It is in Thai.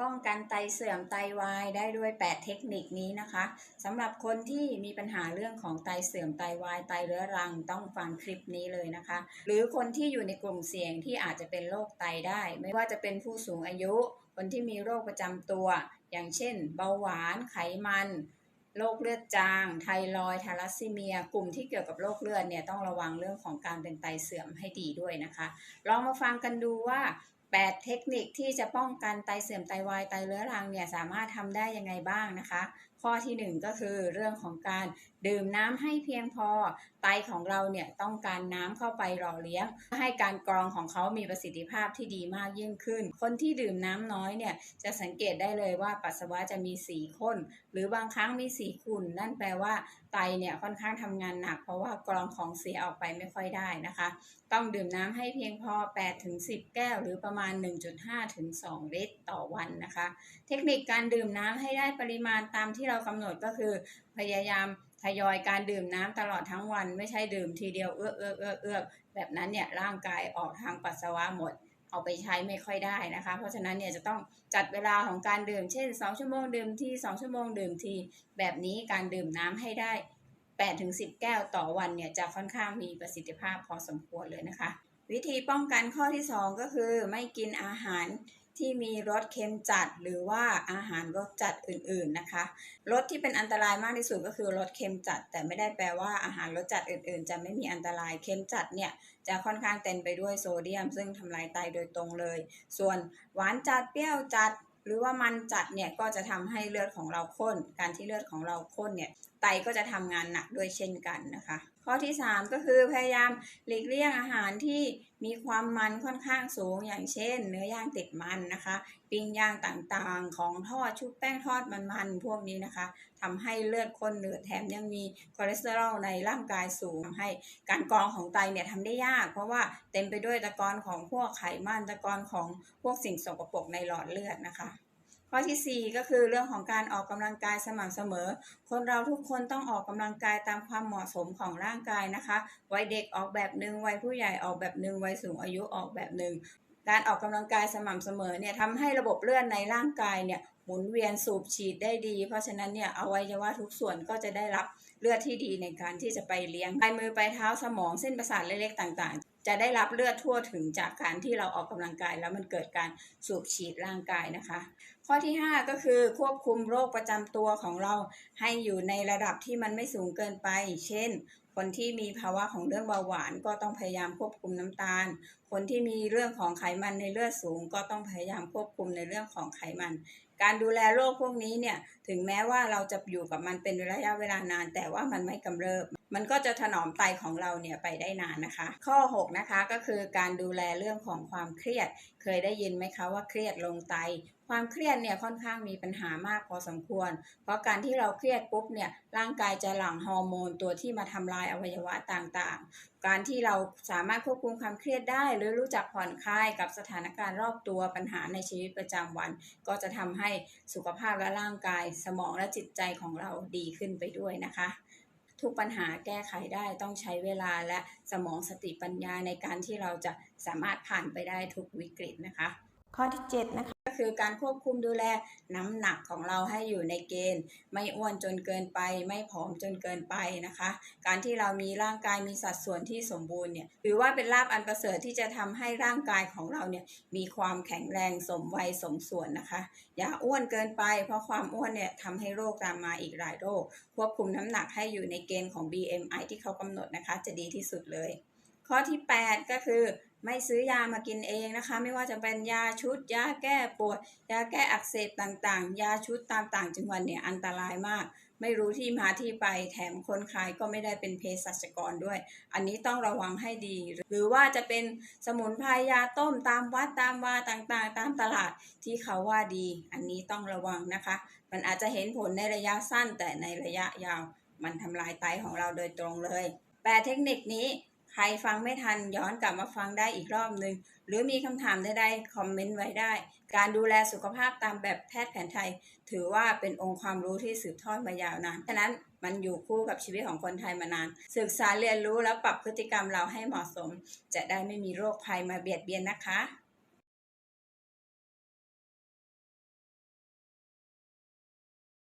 ป้องกันไตเสื่อมไตวายได้ด้วย 8 เทคนิคนี้นะคะสำหรับคนที่มีปัญหาเรื่องของไตเสื่อมไตวายไตเรื้อรังต้องฟังคลิปนี้เลยนะคะ หรือคนที่อยู่ในกลุ่มเสี่ยงที่อาจจะเป็นโรคไตได้ ไม่ว่าจะเป็นผู้สูงอายุ คนที่มีโรคประจำตัว อย่างเช่น เบาหวานไขมันโรคเลือดจาง ไทรอยทาลัสซีเมีย กลุ่มที่เกี่ยวกับโรคเลือดเนี่ยต้องระวังเรื่องของการเป็นไตเสื่อมให้ดีด้วยนะคะ ลองมาฟังกันดูว่า 8 เทคนิคที่จะป้องกันไตเสื่อมไตวายไตเรื้อรังเนี่ยสามารถทำได้ยังไงบ้างนะคะ ข้อทีหนึ่1 ก็คือเรื่องของการดื่มน้ำให้เพียงพอไตของเราเนี่ยต้องการน้ำเข้าไปหล่อเลี้ยง ให้การกรองของเขามีประสิทธิภาพที่ดีมากยิ่งขึ้น คนที่ดื่มน้ำน้อยเนี่ยจะสังเกตได้เลยว่าปัสสาวะจะมีสีข้น หรือบางครั้งมีสีขุ่นนั่นแปลว่าไตเนี่ยค่อนข้างทำงานหนัก เพราะว่ากรองของเสียออกไปไม่ค่อยได้นะคะ ต้องดื่มน้ำให้เพียงพอ8-10 แก้ว หรือประมาณ 1.5-2ลิตรต่อวันนะคะ เทคนิคการดื่มน้ำให้ได้ปริมาณตามที่เรากำหนดก็คือพยายามทยอยการดื่มน้ำตลอดทั้งวัน ไม่ใช่ดื่มทีเดียวเอื้อเอื้อเอื้อเอื้อแบบนั้นเนี่ยร่างกายออกทางปัสสาวะหมดเอาไปใช้ไม่ค่อยได้นะคะ เพราะฉะนั้นเนี่ยจะต้องจัดเวลาของการดื่ม เช่น 2 ชั่วโมงดื่มที2ชั่วโมงดื่มที แบบนี้การดื่มน้ำให้ได้8-10 แก้วต่อวันเนี่ยจะค่อนข้างมีประสิทธิภาพพอสมควรเลยนะคะ วิธีป้องกันข้อที่ 2 ก็คือไม่กินอาหาร ที่มีรสเค็มจัดหรือว่าอาหารรสจัดอื่นๆนะคะรสที่เป็นอันตรายมากที่สุดก็คือรสเค็มจัด แต่ไม่ได้แปลว่าอาหารรสจัดอื่นๆ จะไม่มีอันตรายเค็มจัดเนี่ยจะค่อนข้างเต็มไปด้วยโซเดียม ซึ่งทำลายไตโดยตรงเลย ส่วนหวานจัดเปรี้ยวจัดหรือว่ามันจัดเนี่ยก็จะทำให้เลือดของเราข้น การที่เลือดของเราข้นเนี่ยไตก็จะทำงานหนักด้วยเช่นกันนะคะ ข้อที่ 3 ก็คือพยายามหลีกเลี่ยงอาหารที่มีความมันค่อนข้างสูงอย่างเช่น เนื้อย่างติดมันนะคะ ปิ้งย่างต่างๆ ของทอดชุบแป้งทอดมันๆพวกนี้นะคะทำให้เลือดข้นเลือแถมยังมีคอเลสเตอรอลในร่างกายสูงทำให้การกรองของไตเนี่ยทำได้ยาก เพราะว่าเต็มไปด้วยตะกอนของพวกไขมันตะกอนของพวกสิ่งสกปรกในหลอดเลือดนะคะ ข้อที่ 4 ก็คือเรื่องของการออกกำลังกายสม่ำเสมอ คนเราทุกคนต้องออกกำลังกายตามความเหมาะสมของร่างกายนะคะ วัยเด็กออกแบบหนึ่งวัยผู้ใหญ่ออกแบบหนึ่งวัยสูงอายุออกแบบหนึ่งการออกกำลังกายสม่ำเสมอเนี่ยทำให้ระบบเลือดในร่างกายเนี่ยหมุนเวียนสูบฉีดได้ดี เพราะฉะนั้นเนี่ยอวัยวะทุกส่วนก็จะได้รับเลือดที่ดีในการที่จะไปเลี้ยงปลายมือปลายเท้าสมองเส้นประสาทเล็กๆต่างๆ จะได้รับเลือดทั่วถึงจากการที่เราออกกำลังกาย แล้วมันเกิดการสูบฉีดร่างกายนะคะ ข้อที่ 5 ก็คือควบคุมโรคประจำตัวของเราให้อยู่ในระดับที่มันไม่สูงเกินไป เช่น คนที่มีภาวะของเรื่องเบาหวานก็ต้องพยายามควบคุมน้ำตาล คนที่มีเรื่องของไขมันในเลือดสูง ก็ต้องพยายามควบคุมในเรื่องของไขมัน การดูแลโรคพวกนี้เนี่ยถึงแม้ว่าเราจะอยู่กับมันเป็นระยะเวลานาน แต่ว่ามันไม่กำเริบ มันก็จะถนอมไตของเราเนี่ยไปได้นานนะคะ ข้อ 6 นะคะก็คือการดูแลเรื่องของความเครียด เคยได้ยินไหมคะว่าเครียดลงไต ความเครียดเนี่ยค่อนข้างมีปัญหามากพอสมควร เพราะการที่เราเครียดปุ๊บเนี่ยร่างกายจะหลั่งฮอร์โมนตัวที่มาทำลายอวัยวะต่างๆ การที่เราสามารถควบคุมความเครียดได้ หรือรู้จักผ่อนคลายกับสถานการณ์รอบตัวปัญหาในชีวิตประจำวัน ก็จะทำให้สุขภาพและร่างกายสมองและจิตใจของเราดีขึ้นไปด้วยนะคะทุกปัญหาแก้ไขได้ต้องใช้เวลาและสมองสติปัญญาในการที่เราจะสามารถผ่านไปได้ทุกวิกฤตนะคะ ข้อที่7นะคะก็คือการควบคุมดูแลน้ำหนักของเราให้อยู่ในเกณฑ์ ไม่อ้วนจนเกินไป ไม่ผอมจนเกินไปนะคะ การที่เรามีร่างกายมีสัดส่วนที่สมบูรณ์เนี่ยถือว่าเป็นลาบอันประเสริฐที่จะทำให้ร่างกายของเราเนี่ยมีความแข็งแรงสมวัยสมส่วนนะคะ อย่าอ้วนเกินไป เพราะความอ้วนเนี่ยทำให้โรคตามมาอีกหลายโรค ควบคุมน้ำหนักให้อยู่ในเกณฑ์ของ BMI ที่เขากำหนดนะคะ จะดีที่สุดเลย ข้อที่ 8 ก็คือ ไม่ซื้อยามากินเองนะคะ ไม่ว่าจะเป็นยาชุด ยาแก้ปวด ยาแก้อักเสบต่างๆ ยาชุดตามต่างจังหวัดเนี่ยอันตรายมาก ไม่รู้ที่มาที่ไปแถมคนขายก็ไม่ได้เป็นเภสัชกรด้วย อันนี้ต้องระวังให้ดี หรือว่าจะเป็นสมุนไพรยาต้มตามวัดตามวาต่างๆ ตามตลาดที่เขาว่าดี อันนี้ต้องระวังนะคะ มันอาจจะเห็นผลในระยะสั้นแต่ในระยะยาว มันทำลายไตของเราโดยตรงเลย แปดเทคนิคนี้ ใครฟังไม่ทันย้อนกลับมาฟังได้อีกรอบหนึ่งหรือมีคำถามใดๆคอมเมนต์ไว้ได้ การดูแลสุขภาพตามแบบแพทย์แผนไทย ถือว่าเป็นองค์ความรู้ที่สืบทอดมายาวนานฉะนั้นมันอยู่คู่กับชีวิตของคนไทยมานาน ศึกษาเรียนรู้แล้วปรับพฤติกรรมเราให้เหมาะสม จะได้ไม่มีโรคภัยมาเบียดเบียนนะคะ